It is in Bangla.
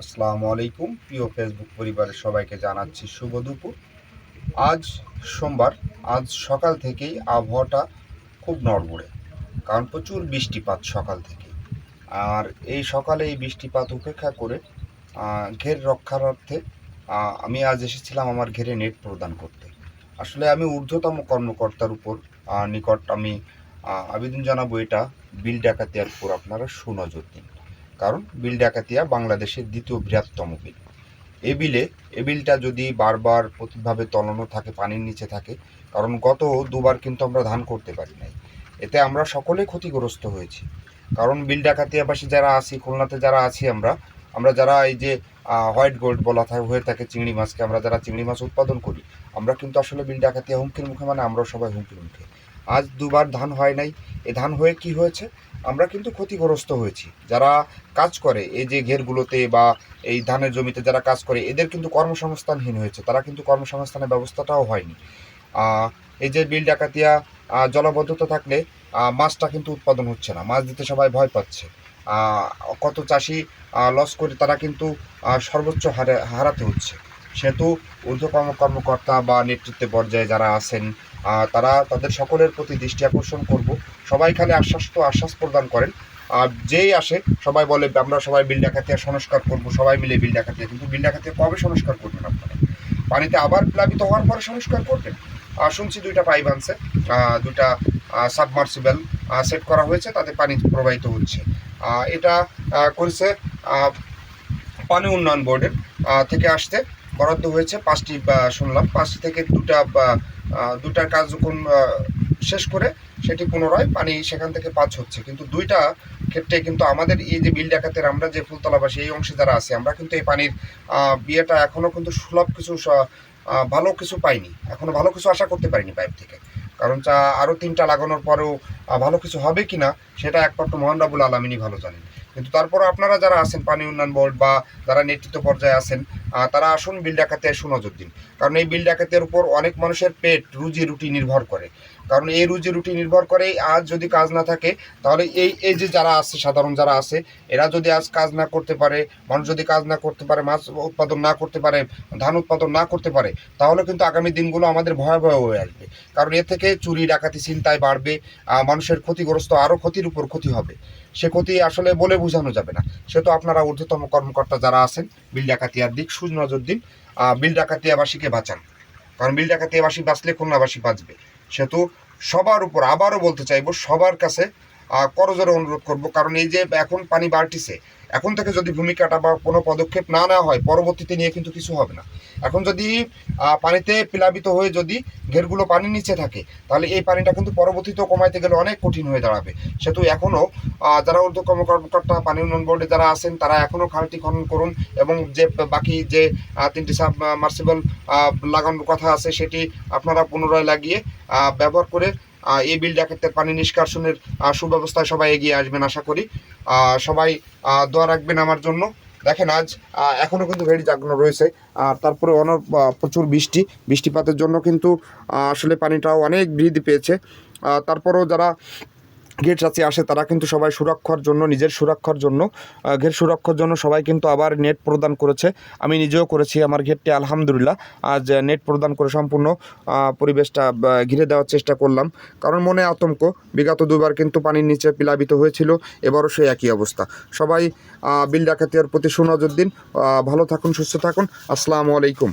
আসসালামু আলাইকুম। প্রিয় ফেসবুক পরিবারের সবাইকে জানাচ্ছি শুভ দুপুর। আজ সোমবার, আজ সকাল থেকেই আবহাওয়াটা খুব নড়বড়ে, কারণ প্রচুর বৃষ্টিপাত সকাল থেকে আর এই সকালে এই বৃষ্টিপাত উপেক্ষা করে ঘের রক্ষার্থে আমি আজ এসেছিলাম আমার ঘেরে নেট প্রদান করতে। আসলে আমি ঊর্ধ্বতম কর্মকর্তার উপর নিকট আমি আবেদন জানাব এটা বিল ডাকাতিয়ার উপর আপনারা সুনজর দিন। কারণ বিল ডাকাতিয়া বাংলাদেশের দ্বিতীয় বৃহত্তম বিল। এ বিলে, এ বিলটা যদি বারবার প্রতিভাবে তলানো থাকে, পানির নিচে থাকে, কারণ গত দুবার কিন্তু আমরা ধান করতে পারি নাই। এতে আমরা সকলে ক্ষতিগ্রস্ত হয়েছি। কারণ বিল ডাকাতিয়াবাসী যারা আছি, খুলনাতে যারা আছি আমরা আমরা যারা এই যে হোয়াইট গোল্ড বলা থাকে, হয়ে থাকে চিংড়ি মাছকে আমরা যারা চিংড়ি মাছ উৎপাদন করি, আমরা কিন্তু আসলে বিল ডাকাতিয়া হুমকির মুখে মানে আমরাও সবাই হুমকির মুখে। আজ দুবার ধান হয় নাই, এ ধান হয়ে কি হয়েছে? আমরা কিন্তু ক্ষতিগ্রস্ত হয়েছি। যারা কাজ করে, এই যে ঘেরগুলোতে বা এই ধানের জমিতে যারা কাজ করে, এদের কিন্তু কর্মসংস্থানহীন হয়েছে, তারা কিন্তু কর্মসংস্থানের ব্যবস্থাটাও হয়নি। এই যে বিল ডাকাতিয়া জলাবদ্ধতা থাকলে মাছটা কিন্তু উৎপাদন হচ্ছে না, মাছ দিতে সবাই ভয় পাচ্ছে। কত চাষি লস করে তারা কিন্তু সর্বোচ্চ হারে হারাতে হচ্ছে। সেহেতু ঊর্ধ্ব কর্ম কর্মকর্তা বা নেতৃত্বে পর্যায়ে যারা আছেন তারা তাদের সকলের প্রতি দৃষ্টি আকর্ষণ করব। সবাই খালি আশ্বাস তো আশ্বাস প্রদান করেন। আর যেই আসে, সবাই বলে, আমরা সবাই বিল ডাকাতিয়া সংস্কার করব। সবাই মিলে বিল ডাকাতিয়া, কিন্তু বিল ডাকাতিয়া কবে সংস্কার করবেন আপনারা? পানিতে আবার প্লাবিত হওয়ার পরে সংস্কার করবেন? আর শুনছি দুইটা পাইপ আনছে দুইটা সাবমার্সিবল সেট করা হয়েছে তাতে পানি প্রবাহিত হচ্ছে। এটা করেছে পানি উন্নয়ন বোর্ডের থেকে আসতে বরাদ্দ হয়েছে। পাঁচটি শুনলাম পাঁচটি থেকে দুটা দুটার আহ, শেষ করে সেটি পুনরায় পানি সেখান থেকে পাঁচ হচ্ছে। কিন্তু দুইটা ক্ষেত্রে কিন্তু আমাদের এই যে বিল ডাকাতের আমরা যে ফুলতলাবাসী এই অংশে যারা আছে আমরা কিন্তু এই পানির বিয়েটা এখনও কিন্তু সুলভ কিছু ভালো কিছু পাইনি। এখনও ভালো কিছু আশা করতে পারিনি পাইপ থেকে। কারণ চা আরও তিনটা লাগানোর পরেও ভালো কিছু হবে কি না সেটা একমাত্র মহান রাবুল আলমিনই ভালো জানেন। কিন্তু তারপর আপনারা যারা আছেন পানি উন্নয়ন বোর্ড বা যারা নেতৃত্ব পর্যায়ে আছেন তারা আসুন বিল ডাকাতে সুনজর দিন। কারণ এই বিল ডাকাতের উপর অনেক মানুষের পেট রুজি রুটি নির্ভর করে। কারণ এই রুজি রুটি নির্ভর করে আজ যদি কাজ না থাকে, তাহলে এই এই যে যারা আছে, সাধারণ যারা আছে, এরা যদি আজ কাজ না করতে পারে, মানুষ যদি কাজ না করতে পারে, মাছ উৎপাদন না করতে পারে, ধান উৎপাদন না করতে পারে, তাহলে কিন্তু আগামী দিনগুলো আমাদের ভয়াবহ হয়ে আসবে। কারণ এর থেকে চুরি, ডাকাতি চিন্তায় বাড়বে মানুষের ক্ষতিগ্রস্ত আরও ক্ষতির উপর ক্ষতি হবে। সে ক্ষতি আসলে বলে বোঝানো যাবে না। সে তো আপনারা ঊর্ধ্বতম কর্মকর্তা যারা আছেন, বিল ডাকাতিয়ার দিক সুনজর দিন বিল ডাকাতিয়াবাসীকে বাঁচান। কারণ বিল ডাকাতিয়াবাসী বাঁচলে খুলনাবাসী বাঁচবে। সেহেতু সবার উপর, আবারও বলতে চাইব, সবার কাছে করজোরে অনুরোধ করব। কারণ এই যে এখন পানি বাড়তিছে এখন থেকে যদি ভূমিকাটা বা কোনো পদক্ষেপ না নেওয়া হয়, পরবর্তীতে নিয়ে কিন্তু কিছু হবে না। এখন যদি পানিতে প্লাবিত হয়ে যদি ঘেরগুলো পানির নিচে থাকে, তাহলে এই পানিটা কিন্তু পরবর্তীতেও কমাইতে গেলে অনেক কঠিন হয়ে দাঁড়াবে। সেহেতু এখনও যারা ঊর্ধ্বতম কর্মকর্তা, পানি উন্নয়ন বোর্ডে যারা আছেন, তারা এখনও খালটি খনন করুন এবং যে বাকি যে তিনটি সাব মার্সিবল লাগানোর কথা আছে, সেটি আপনারা পুনরায় লাগিয়ে ব্যবহার করে এই বিল ডাকাতে পানি নিষ্কাশনের সুব্যবস্থায় সবাই এগিয়ে আসবেন আশা করি। সবাই দোয়া রাখবেন আমার জন্য। দেখেন আজ এখনও কিন্তু ভেরি জাগানো রয়েছে। আর তারপরে অন প্রচুর বৃষ্টি। বৃষ্টিপাতের জন্য কিন্তু আসলে পানিটাও অনেক বৃদ্ধি পেয়েছে। তারপরেও যারা গেট চাচি আসে, তারা কিন্তু সবাই সুরক্ষার জন্য, নিজের সুরক্ষার জন্য ঘের সুরক্ষার জন্য সবাই কিন্তু আবার নেট প্রদান করেছে। আমি নিজেও করেছি আমার ঘেরটি আলহামদুলিল্লাহ। আজ নেট প্রদান করে সম্পূর্ণ পরিবেশটা ঘিরে দেওয়ার চেষ্টা করলাম। কারণ মনে আতঙ্ক, বিগত দুবার কিন্তু পানির নিচে প্লাবিত হয়েছিল, এবারও সেই একই অবস্থা। সবাই বিল ডাকাতিয়ার প্রতি সুনজর দিন ভালো থাকুন, সুস্থ থাকুন। আসসালামু আলাইকুম।